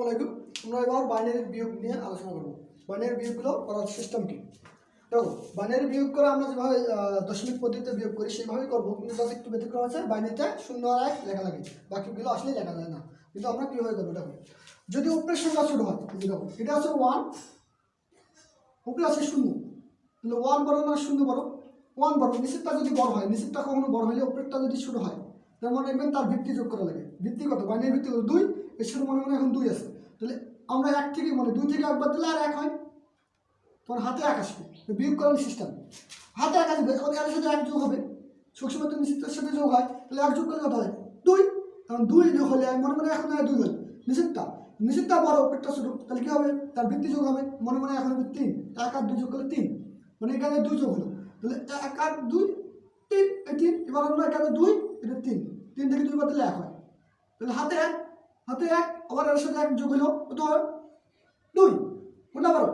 আসসালামু আমরা এবার বাইনারি বিয়োগ নিয়ে আলোচনা করব। বাইনারি বিয়োগগুলো করার সিস্টেম কি? দেখো, বাইনারি বিয়োগ করে আমরা যেভাবে দশমিক পদ্ধতিতে বিয়োগ করি, সেইভাবেই করব। কিন্তু জাস্ট একটু ব্যতিক্রম আছে, বাইনারিতে শূন্য আর এক লেখা লাগে। বাকিগুলো আসলে লেখা যায় না। কিন্তু আমরা কীভাবে করব? দেখো, যদি উপরের সংখ্যা ছোটো হয় দেখো, এটা আছে ওয়ান উপরে আছে শূন্য। তাহলে ওয়ান বড় না শূন্য বড়? ওয়ান বড়। নিচেরটা যদি বড় হয় নিচেরটা কখনো বড় হলে উপরেরটা যদি ছোটো হয়, তার মনে রাখবেন তার ভিত্তি যোগ করা লাগে। ভিত্তি কত? বাইনারি ভিত্তি দুই। এর সাথে মনে মনে এখন দুই আছে। তাহলে আমরা এক থেকে মানে দুই থেকে একবার দিলে আর এক হয়। তখন হাতে এক আসবে। তো বিয়োগ করার সিস্টেম হাতে এক আসবে তখন এর সাথে এক যোগ হবে। সবসময় তো নিচেরটার সাথে যোগ হয়, তাহলে এক যোগ করলে কত হয় দুই। কারণ দুই যোগ হলে মনে মনে এখন দুই হয় নিচেরটা নিচেরটা বড় উপরেরটা ছোটো। তাহলে কী হবে? তার ভিত্তি যোগ হবে। মনে মনে এখন হবে তিন। এক আর দুই যোগ করলে তিন। মানে এখানে দুই যোগ হলো। তাহলে এক আর দুই, তিন। তিন। এবার আমরা এখানে দুই? এটা তিন। তিন থেকে দুই বাদ দিলে এক হয়। তাহলে হাতে এক। হাতে এক, আবার এর সাথে এক যোগ হলো কত হয়? দুই। কোনটা বড়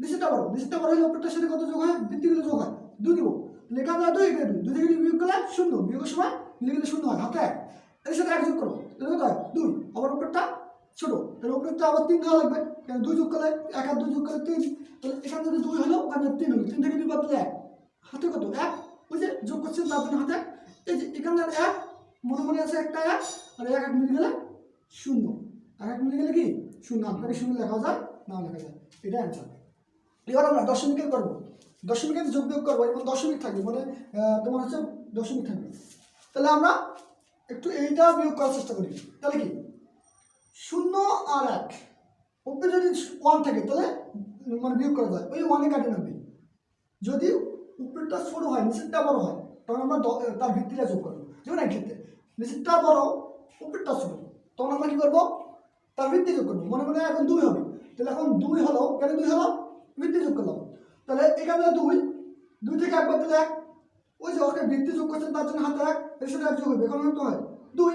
নিচেরটা বড় নিচেরটা বড় হলে উপরটার সাথে কত যোগ হয়? ভিত্তিগুলো যোগ হয়। দুই দিব। লেখা যায় দুই এখানে দুই। দুই থেকে বিয়োগ করলে শূন্য। বিয়োগের সময় লিখলে শূন্য হয়। হাতে এক। এর সাথে এক যোগ করো। তাহলে কত হয়? দুই। আবার উপরটা ছোট। তাহলে উপরটা আবার তিন দেওয়া লাগবে। কারণ দুই যোগ করলে এক আর দুই যোগ করলে তিন। তাহলে এখান থেকে দুই হলো ওখানে তিন হলো। তিন থেকে দুই বাদ এক। হাতে কত? এক। ওই যে যোগ করছেন তার জন্য হাতে। এই যে এখানে এক। মনে মনে আছে একটা এক। আর এক এক মিলে গেলে শূন্য। এক এক মিলে গেলে কি? শূন্য। আপনাকে শূন্য লেখা যায় না লেখা যায়। এটা অ্যান্সার এবার আমরা দশমিকের করব। দশমিকের যোগ বিয়োগ করব এবং দশমিক থাকবে মানে তোমার হচ্ছে দশমিক থাকবে। তাহলে আমরা একটু এইটা বিয়োগ করার চেষ্টা করি। তাহলে কি? শূন্য আর এক। উপরে যদি ওয়ান থাকে, তাহলে মানে বিয়োগ করা যায়। ওই ওয়ানে কাটে নেবে। যদি উপরেরটা ছোট হয়, নিচেরটা বড় হয় তখন আমরা তার ভিত্তিটা যোগ করব। যেমন এক ক্ষেত্রে। নিচেরটা বড়, উপরেরটা ছোট। তখন আমরা কি করব? তার ভিত্তি যোগ করব। মনে মনে এখন দুই হবে। তাহলে এখন দুই হলো, কেন দুই হলো? ভিত্তি যোগ করলাম। তাহলে এখানে দুই দুই থেকে একবার দিলে এক। ওই যে ওকে ভিত্তি যোগ করছেন, তার জন্য হাতে এক, এর সাথে এক যোগ হবে। এখন তো হয় দুই।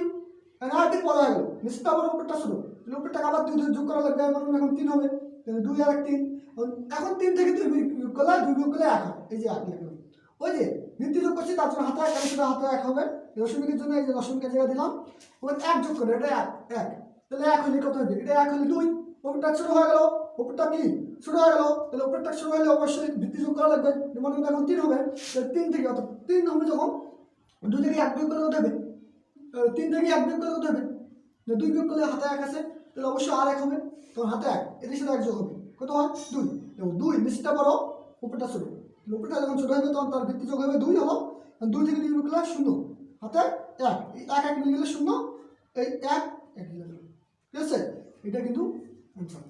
আর বড় হয়ে গেল। নিচেরটা আবার উপরটা তাহলে উপরটা আবার দুই দুই যোগ করা লাগবে। মনে মনে এখন তিন হবে। তাহলে দুই আর এক, তিন। এখন তিন থেকে দুই বিয়োগ করলে, দুই বিয়োগ করলে এক এই যে এক লিখলাম ওই যে যোগ করছি, তার জন্য হাতে এক আর সেটা হাতে এক হবে। দশমিকের জন্য এই যে দশমিকের জায়গা দিলাম। ওখানে এক যোগ করে, এটা এক এক। তাহলে এক হলে কত হবে? এটা এক হলে দুই। ওপরটা শুরু হয়ে গেল, ওপরটা কি? শুরু হয়ে গেল। তাহলে উপরটা ছোট হলে অবশ্যই ভিত্তি যোগ করা লাগবে। মনে মনে এখন তিন হবে। তাহলে তিন থেকে অত তিন হবে যখন, দুই থেকে এক বিয়োগ করলে কত হবে? তিন থেকে এক বিয়োগ করলে কত হবে? দুই বিয়োগ করলে হাতে এক আছে। তাহলে অবশ্যই আর এক হবে। তখন হাতে এক, এদের সাথে এক যোগ হবে। কত হয়? দুই। দুই নিচটা বড় উপরটা ছোট। উপরটা যখন ছোট হবে তখন তার ভিত্তি যোগ হবে দুই হলো দুই থেকে দুই বিয়োগ শূন্য। হাতে এক এক এক মিলে গেলে শূন্য, এই এক এক ঠিক আছে? এটা কিন্তু answer।